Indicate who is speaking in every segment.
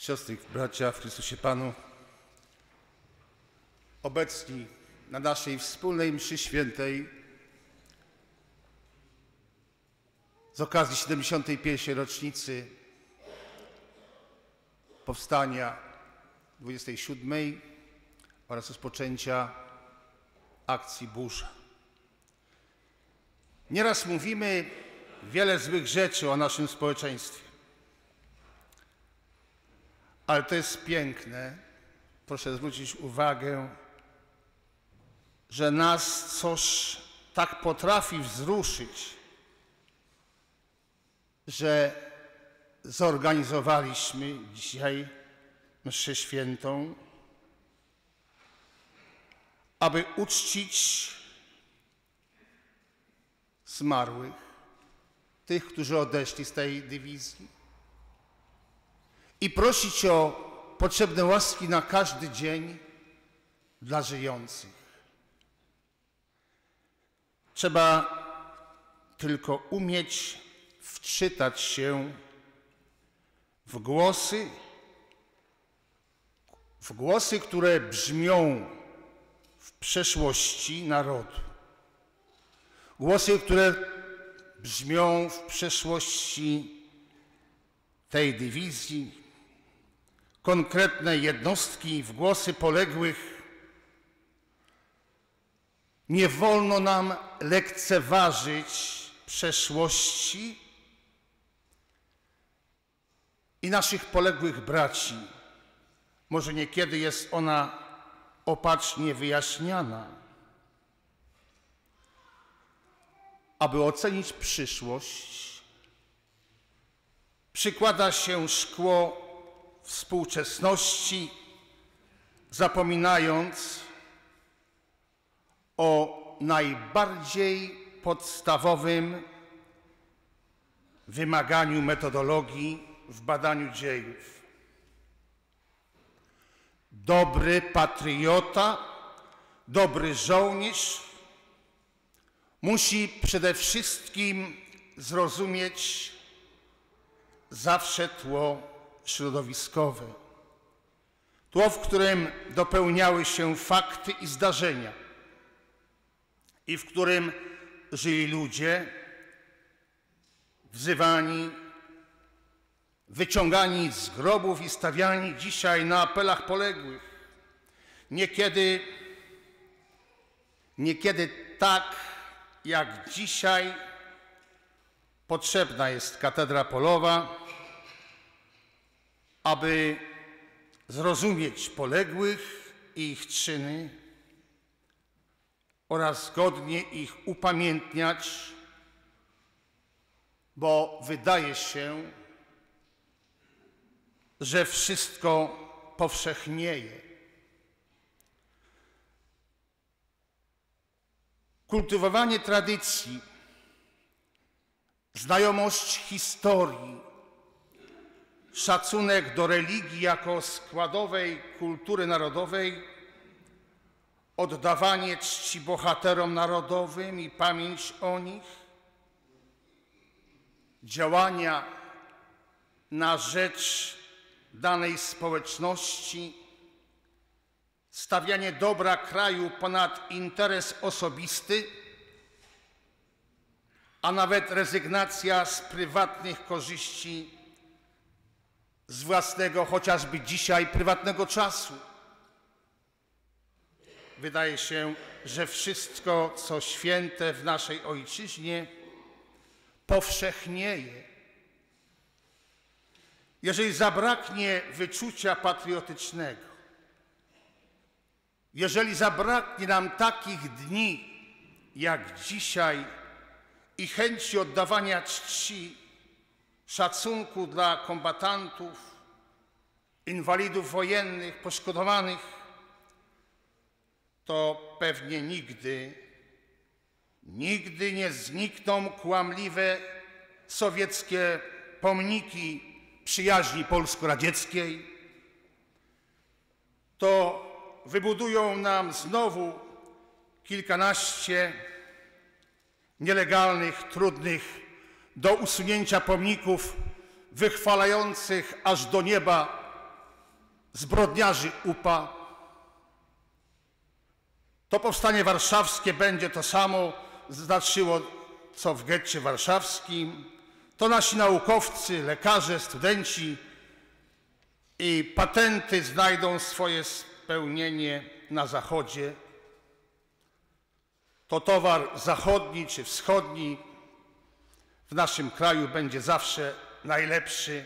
Speaker 1: siostry, bracia w Chrystusie Panu, obecni na naszej wspólnej mszy świętej z okazji 71. rocznicy powstania 27 oraz rozpoczęcia akcji Burza. Nieraz mówimy wiele złych rzeczy o naszym społeczeństwie. Ale to jest piękne. Proszę zwrócić uwagę, że nas coś tak potrafi wzruszyć, że zorganizowaliśmy dzisiaj mszę świętą, aby uczcić zmarłych, tych, którzy odeszli z tej dywizji i prosić o potrzebne łaski na każdy dzień dla żyjących. Trzeba tylko umieć wczytać się w głosy, w głosy, które brzmią w przeszłości narodu. Głosy, które brzmią w przeszłości tej dywizji, konkretne jednostki, w głosy poległych. Nie wolno nam lekceważyć przeszłości i naszych poległych braci. Może niekiedy jest ona opacznie wyjaśniana. Aby ocenić przyszłość, przykłada się szkło współczesności, zapominając o najbardziej podstawowym wymaganiu metodologii w badaniu dziejów. Dobry patriota, dobry żołnierz musi przede wszystkim zrozumieć zawsze tło środowiskowe. Tło, w którym dopełniały się fakty i zdarzenia i w którym żyli ludzie wzywani, wyciągani z grobów i stawiani dzisiaj na apelach poległych. Niekiedy, niekiedy tak jak dzisiaj potrzebna jest katedra polowa, aby zrozumieć poległych i ich czyny oraz godnie ich upamiętniać, bo wydaje się, że wszystko powszechnieje. Kultywowanie tradycji, znajomość historii, szacunek do religii jako składowej kultury narodowej, oddawanie czci bohaterom narodowym i pamięć o nich, działania na rzecz danej społeczności, stawianie dobra kraju ponad interes osobisty, a nawet rezygnacja z prywatnych korzyści z własnego, chociażby dzisiaj, prywatnego czasu. Wydaje się, że wszystko, co święte w naszej ojczyźnie, powszechnieje. Jeżeli zabraknie wyczucia patriotycznego, jeżeli zabraknie nam takich dni jak dzisiaj i chęci oddawania czci szacunku dla kombatantów, inwalidów wojennych, poszkodowanych, to pewnie nigdy, nigdy nie znikną kłamliwe sowieckie pomniki przyjaźni polsko-radzieckiej, to wybudują nam znowu kilkanaście nielegalnych, trudnych do usunięcia pomników wychwalających aż do nieba zbrodniarzy UPA. To powstanie warszawskie będzie to samo znaczyło, co w getcie warszawskim. To nasi naukowcy, lekarze, studenci i patenty znajdą swoje spełnienie na Zachodzie. To towar zachodni czy wschodni w naszym kraju będzie zawsze najlepszy,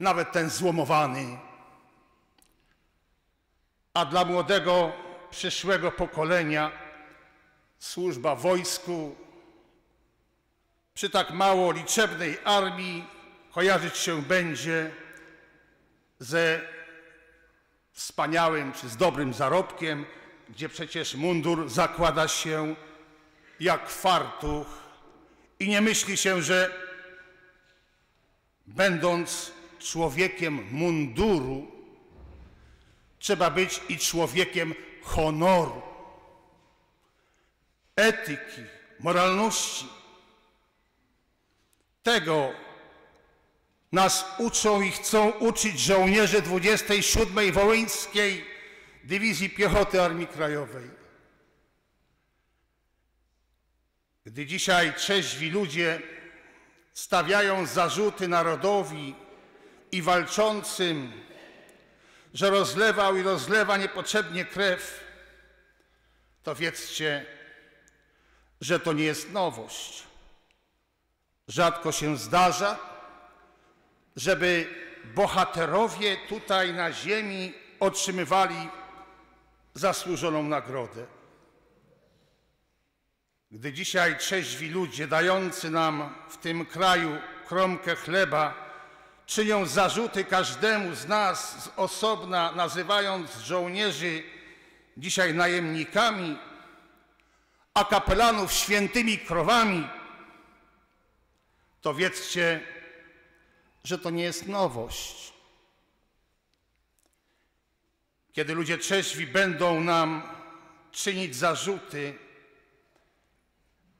Speaker 1: nawet ten złomowany. A dla młodego, przyszłego pokolenia służba wojsku przy tak mało liczebnej armii kojarzyć się będzie ze wspaniałym czy z dobrym zarobkiem, gdzie przecież mundur zakłada się jak fartuch i nie myśli się, że będąc człowiekiem munduru, trzeba być i człowiekiem honoru, etyki, moralności. Tego nas uczą i chcą uczyć żołnierze 27. Wołyńskiej Dywizji Piechoty Armii Krajowej. Gdy dzisiaj trzeźwi ludzie stawiają zarzuty narodowi i walczącym, że rozlewał i rozlewa niepotrzebnie krew, to wiedzcie, że to nie jest nowość. Rzadko się zdarza, żeby bohaterowie tutaj na ziemi otrzymywali zasłużoną nagrodę. Gdy dzisiaj trzeźwi ludzie dający nam w tym kraju kromkę chleba czynią zarzuty każdemu z nas z osobna, nazywając żołnierzy dzisiaj najemnikami, a kapelanów świętymi krowami, to wiedzcie, że to nie jest nowość. Kiedy ludzie trzeźwi będą nam czynić zarzuty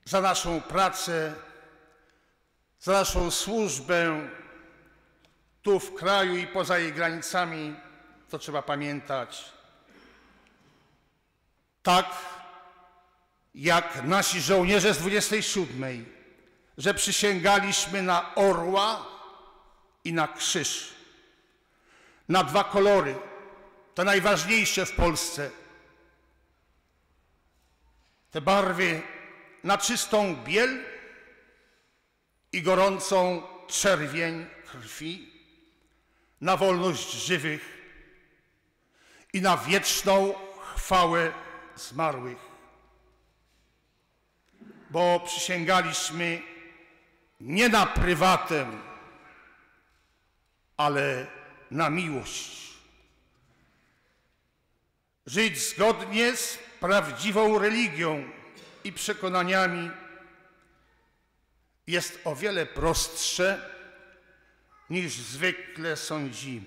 Speaker 1: za naszą pracę, za naszą służbę tu w kraju i poza jej granicami, to trzeba pamiętać. Tak jak nasi żołnierze z 27, że przysięgaliśmy na orła i na krzyż. Na dwa kolory, te najważniejsze w Polsce. Te barwy na czystą biel i gorącą czerwień krwi, na wolność żywych i na wieczną chwałę zmarłych. Bo przysięgaliśmy nie na prywatem, ale na miłość. Żyć zgodnie z prawdziwą religią i przekonaniami jest o wiele prostsze niż zwykle sądzimy.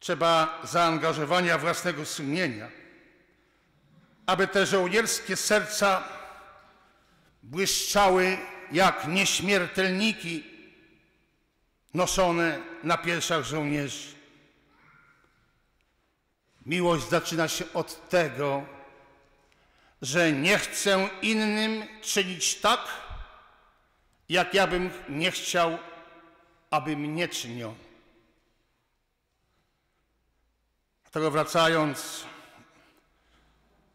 Speaker 1: Trzeba zaangażowania własnego sumienia, aby te żołnierskie serca błyszczały jak nieśmiertelniki noszone na piersiach żołnierzy. Miłość zaczyna się od tego, że nie chcę innym czynić tak, jak ja bym nie chciał, aby mnie czyniono. Dlatego wracając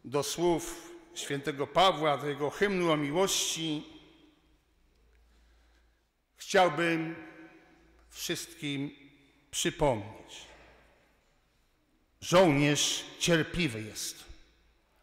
Speaker 1: do słów świętego Pawła, do jego hymnu o miłości, chciałbym wszystkim przypomnieć. Żołnierz cierpliwy jest,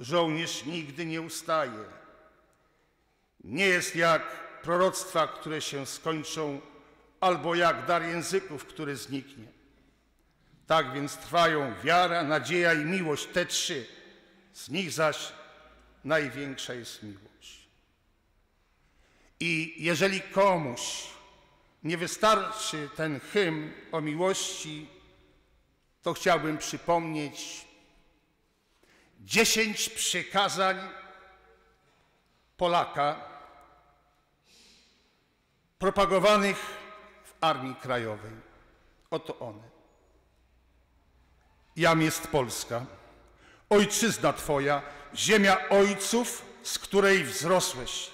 Speaker 1: Żołnierz nigdy nie ustaje. Nie jest jak proroctwa, które się skończą, albo jak dar języków, który zniknie. Tak więc trwają wiara, nadzieja i miłość, te trzy. Z nich zaś największa jest miłość. I jeżeli komuś nie wystarczy ten hymn o miłości, to chciałbym przypomnieć dziesięć przykazań Polaka propagowanych w Armii Krajowej. Oto one. Jam jest Polska, ojczyzna Twoja, ziemia ojców, z której wzrosłeś.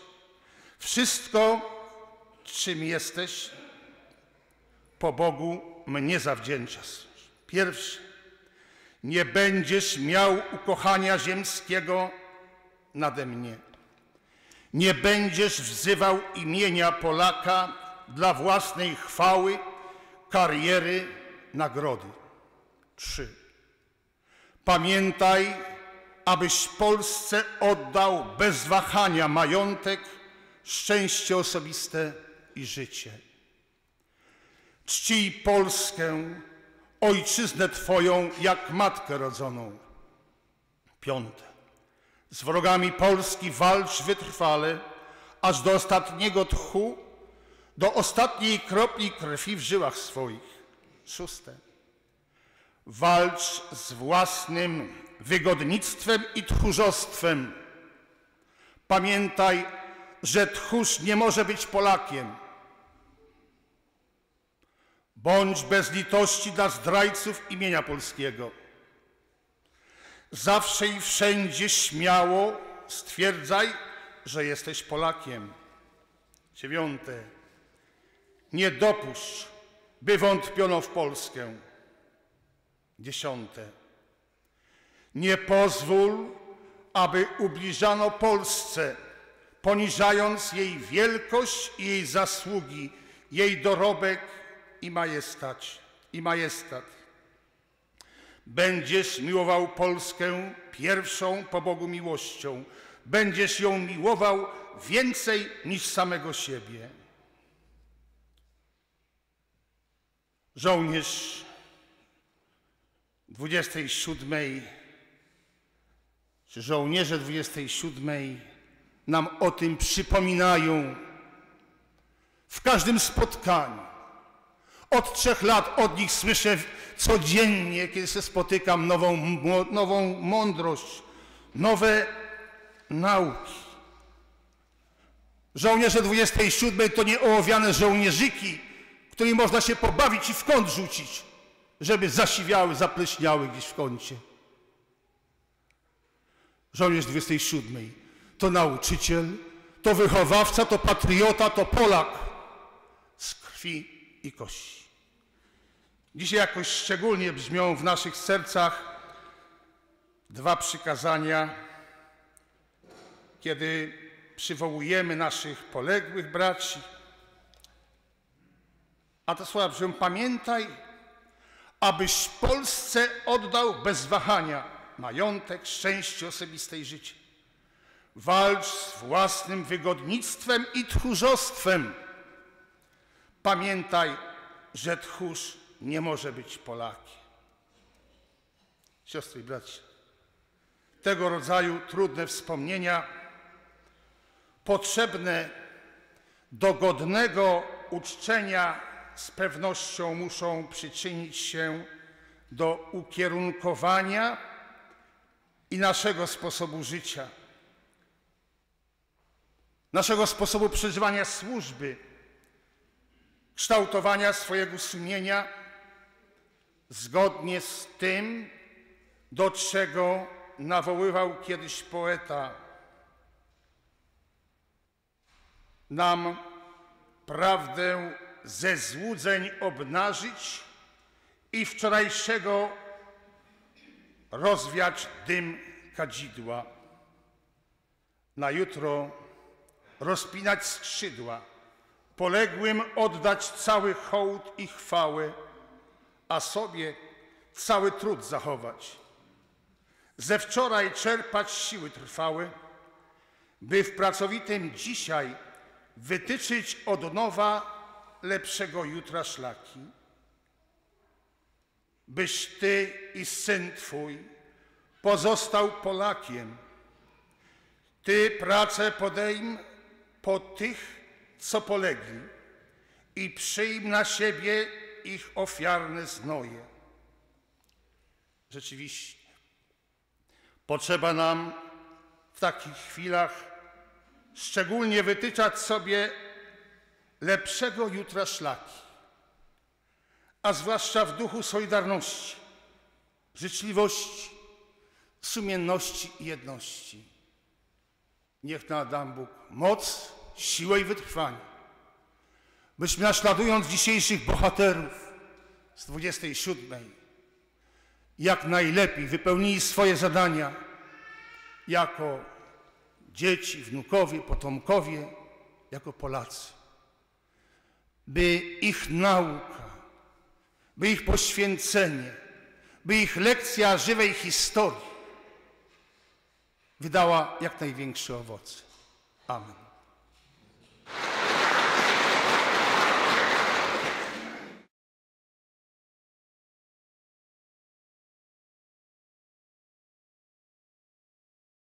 Speaker 1: Wszystko, czym jesteś, po Bogu mnie zawdzięczasz. Pierwszy, nie będziesz miał ukochania ziemskiego nade mnie. Nie będziesz wzywał imienia Polaka dla własnej chwały, kariery, nagrody. Trzy. Pamiętaj, abyś Polsce oddał bez wahania majątek, szczęście osobiste i życie. Czcij Polskę, ojczyznę Twoją, jak matkę rodzoną. Piąte. Z wrogami Polski walcz wytrwale, aż do ostatniego tchu, do ostatniej kropli krwi w żyłach swoich. Szóste. Walcz z własnym wygodnictwem i tchórzostwem. Pamiętaj, że tchórz nie może być Polakiem. Bądź bez litości dla zdrajców imienia polskiego. Zawsze i wszędzie śmiało stwierdzaj, że jesteś Polakiem. Dziewiąte. Nie dopuść, by wątpiono w Polskę. Dziesiąte. Nie pozwól, aby ubliżano Polsce, poniżając jej wielkość i jej zasługi, jej dorobek i majestat. I majestat. Będziesz miłował Polskę pierwszą po Bogu miłością. Będziesz ją miłował więcej niż samego siebie. Żołnierz 27 czy żołnierze 27 nam o tym przypominają w każdym spotkaniu. Od trzech lat od nich słyszę codziennie, kiedy się spotykam, nową, nową mądrość, nowe nauki. Żołnierze 27 to nie ołowiane żołnierzyki, którymi można się pobawić i w kąt rzucić, żeby zasiwiały, zapleśniały gdzieś w kącie. Żołnierz 27 to nauczyciel, to wychowawca, to patriota, to Polak z krwi i kości. Dzisiaj jakoś szczególnie brzmią w naszych sercach dwa przykazania, kiedy przywołujemy naszych poległych braci. A te słowa brzmią: Pamiętaj, abyś Polsce oddał bez wahania majątek, szczęście osobiste i życie. Walcz z własnym wygodnictwem i tchórzostwem. Pamiętaj, że tchórz nie może być Polakiem. Siostry i bracia, tego rodzaju trudne wspomnienia potrzebne do godnego uczczenia z pewnością muszą przyczynić się do ukierunkowania i naszego sposobu życia, naszego sposobu przeżywania służby, kształtowania swojego sumienia zgodnie z tym, do czego nawoływał kiedyś poeta. Nam prawdę ze złudzeń obnażyć i wczorajszego rozwiać dym kadzidła. Na jutro rozpinać skrzydła, poległym oddać cały hołd i chwałę, a sobie cały trud zachować. Ze wczoraj czerpać siły trwałe, by w pracowitym dzisiaj wytyczyć od nowa lepszego jutra szlaki. byś Ty i Syn Twój pozostał Polakiem. Ty pracę podejm po tych, co polegli i przyjm na siebie ich ofiarne znoje. Rzeczywiście, potrzeba nam w takich chwilach szczególnie wytyczać sobie lepszego jutra szlaki, a zwłaszcza w duchu solidarności, życzliwości, sumienności i jedności. Niech nam da Bóg moc, siłę i wytrwanie, byśmy naśladując dzisiejszych bohaterów z 27 jak najlepiej wypełnili swoje zadania jako dzieci, wnukowie, potomkowie, jako Polacy. By ich nauka, by ich poświęcenie, by ich lekcja żywej historii wydała jak największe owoce. Amen.